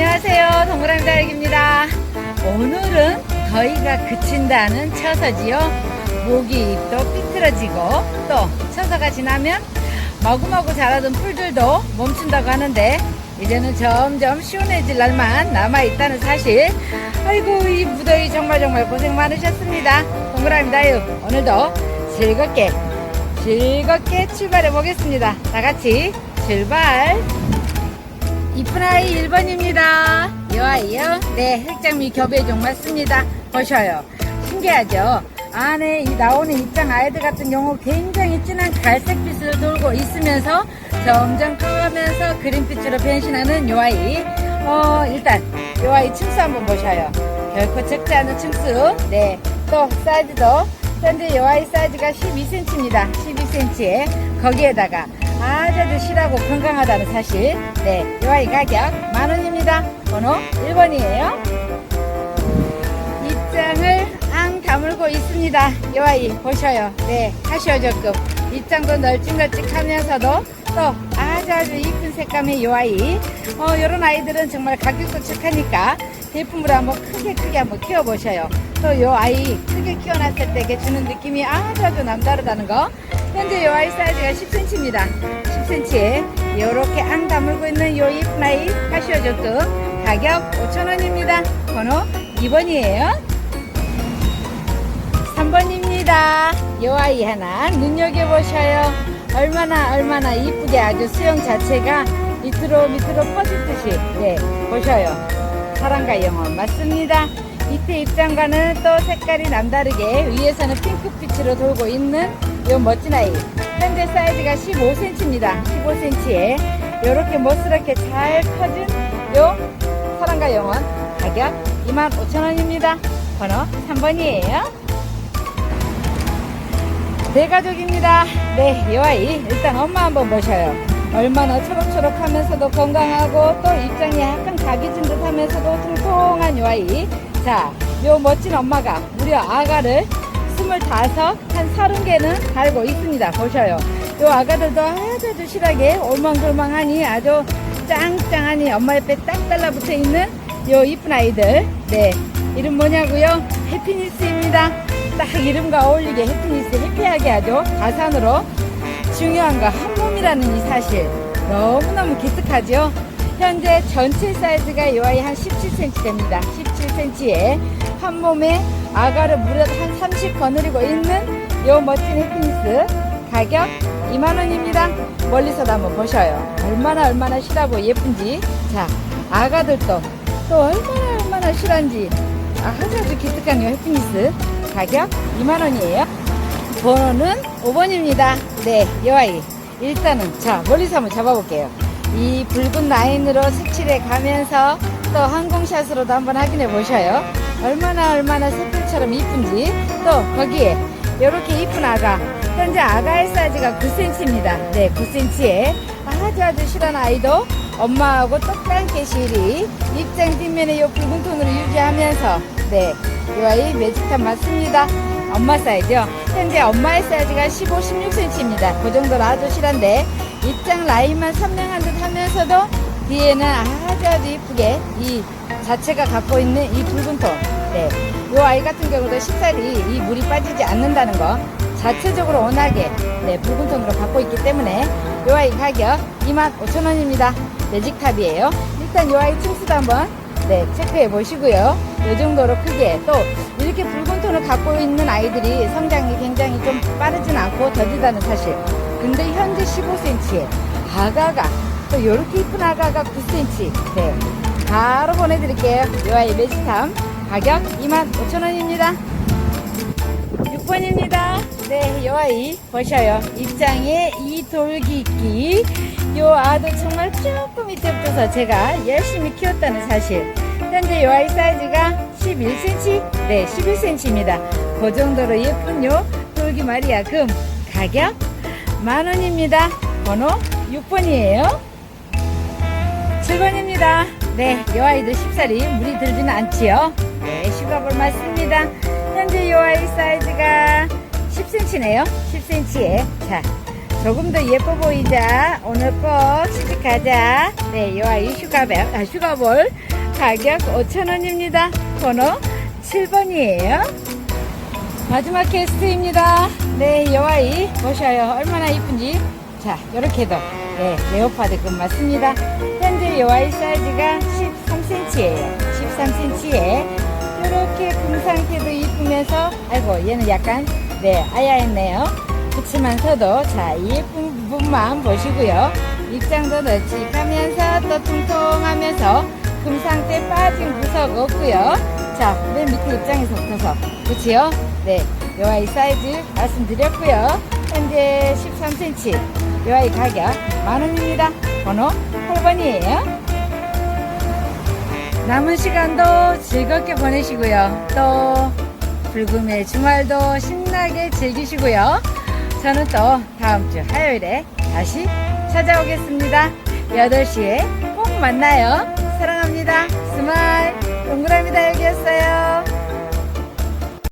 안녕하세요. 동그라미 다육입니다. 오늘은 더위가 그친다는 처서지요. 모기 잎도 삐뚤어지고 또 처서가 지나면 마구마구 자라던 풀들도 멈춘다고 하는데 이제는 점점 시원해질 날만 남아있다는 사실. 아이고 이 무더위 정말 정말 고생 많으셨습니다. 동그라미 다육 오늘도 즐겁게 즐겁게 출발해 보겠습니다. 다 같이 출발! 이쁜 아이 1번입니다. 이 아이요? 네, 흑장미 교배종 맞습니다. 보셔요. 신기하죠? 안에 이 나오는 입장 아이들 같은 경우 굉장히 진한 갈색빛을 돌고 있으면서 점점 커가면서 그린빛으로 변신하는 이 아이. 어, 일단 이 아이 층수 한번 보셔요. 결코 적지 않은 층수. 네, 또 사이즈도 현재 이 아이 사이즈가 12cm입니다. 12cm에 거기에다가 아주 실하고 건강하다는 사실. 네, 이 아이 가격 만 원입니다. 번호 1번이에요. 입장을 앙 다물고 있습니다. 이 아이 보셔요. 네, 카시오저급. 입장도 널찍널찍하면서도 또 아주 아주 이쁜 색감의 이 아이. 어, 요런 아이들은 정말 가격도 착하니까 제품으로 한번 크게 크게 한번 키워보셔요. 또 이 아이 크게 키워놨을 때 주는 느낌이 아주 아주 남다르다는 거. 현재 이 아이 사이즈가 10cm입니다. 10cm에 이렇게 앙 다물고 있는 이 이쁜 아이 카시오저급 가격 5,000원입니다. 번호 2번이에요. 3번입니다. 요 아이 하나 눈여겨보셔요. 얼마나 얼마나 이쁘게 아주 수영 자체가 밑으로 밑으로 퍼지듯이 네 보셔요. 사랑과 영혼 맞습니다. 밑에 입장과는 또 색깔이 남다르게 위에서는 핑크빛으로 돌고 있는 요 멋진 아이. 현재 사이즈가 15cm입니다. 15cm에 이렇게 멋스럽게 잘 커진 요 사랑과 영혼 가격 25,000원입니다. 번호 3번이에요. 대가족입니다. 네, 이 아이 일단 엄마 한번 보셔요. 얼마나 초록초록하면서도 건강하고 또 입장이 약간 각이진 듯하면서도 통통한 이 아이. 자, 요 멋진 엄마가 무려 아가를 25, 한 30개는 달고 있습니다. 보셔요. 요 아가들도 아주 아주 실하게 올망졸망하니 아주 짱짱하니 엄마 옆에 딱 달라붙어 있는 요 이쁜 아이들. 네, 이름 뭐냐고요? 해피니스입니다. 딱 이름과 어울리게 해피니스 해피하게 하죠. 가산으로 중요한 거 한 몸이라는 이 사실 너무너무 기특하죠. 현재 전체 사이즈가 이 아이 한 17cm 됩니다. 17cm에 한 몸에 아가를 무려 한 30 거느리고 있는 요 멋진 해피니스 가격 2만원입니다. 멀리서도 한번 보셔요. 얼마나 얼마나 실하고 예쁜지. 자, 아가들도 또 얼마나 얼마나 실한지 아주 아주 기특한 요 해피니스 가격 2만원이에요. 번호는 5번입니다. 네, 이 아이. 일단은, 자, 멀리서 한번 잡아볼게요. 이 붉은 라인으로 색칠해 가면서 또 항공샷으로도 한번 확인해 보셔요. 얼마나 얼마나 새별처럼 이쁜지. 또 거기에 이렇게 이쁜 아가. 현재 아가의 사이즈가 9cm입니다. 네, 9cm에 아주 아주 실한 아이도 엄마하고 똑같게 실이 입장 뒷면에 이 붉은 톤으로 유지하면서 네, 이 아이 매직탑 맞습니다. 엄마 사이즈요. 현재 엄마의 사이즈가 15, 16cm입니다. 그 정도로 아주 실한데 입장 라인만 선명한 듯 하면서도 뒤에는 아주 아주 이쁘게 이 자체가 갖고 있는 이 붉은 톤. 네. 이 아이 같은 경우도 쉽사리 이 물이 빠지지 않는다는 거 자체적으로 워낙에 네, 붉은 톤으로 갖고 있기 때문에 이 아이 가격 25,000원입니다. 매직탑이에요. 일단 이 아이 층수도 한번 네, 체크해 보시고요. 이 정도로 크게 또 이렇게 붉은 톤을 갖고 있는 아이들이 성장이 굉장히 좀 빠르진 않고 더디다는 사실. 근데 현재 15cm에 아가가 또 이렇게 이쁜 아가가 9cm. 네, 바로 보내드릴게요. 이 아이 매직함 가격 25,000원입니다. 6번입니다. 네, 요 아이 보셔요. 입장에 이 돌기기. 요 아도 정말 조금 이때부터 제가 열심히 키웠다는 사실. 현재 요 아이 사이즈가 11cm? 네, 11cm입니다. 그 정도로 예쁜 요 돌기 마리아 금 가격 만 원입니다. 번호 6번이에요. 7번입니다. 네, 요 아이도 쉽사리 물이 들지는 않지요. 네, 슈가볼 맞습니다. 현재 요 아이 사이즈가 10cm네요. 10cm에. 자, 조금 더 예뻐 보이자. 오늘 꼭 취직하자. 네, 요 아이 슈가볼, 아, 슈가볼 가격 5,000원입니다. 번호 7번이에요. 마지막 게스트입니다. 네, 이 아이 보셔요. 얼마나 이쁜지. 자, 요렇게도 네, 레오파드급 맞습니다. 현재 이 아이 사이즈가 13cm예요. 13cm에 이렇게 금 상태도 이쁘면서 아이고 얘는 약간 네 아야했네요. 그치만서도 자이 예쁜 부분만 보시고요. 입장도 널찍하면서 또 통통하면서 금 상태 빠진 구석 없고요. 자, 맨 밑에 입장에서부터서 그치요? 네, 요 아이 사이즈 말씀드렸고요. 현재 13cm 요 아이 가격 만원입니다. 번호 8번이에요. 남은 시간도 즐겁게 보내시고요. 또 불금의 주말도 신나게 즐기시고요. 저는 또 다음 주 화요일에 다시 찾아오겠습니다. 8시에 꼭 만나요. 사랑합니다. 스마일.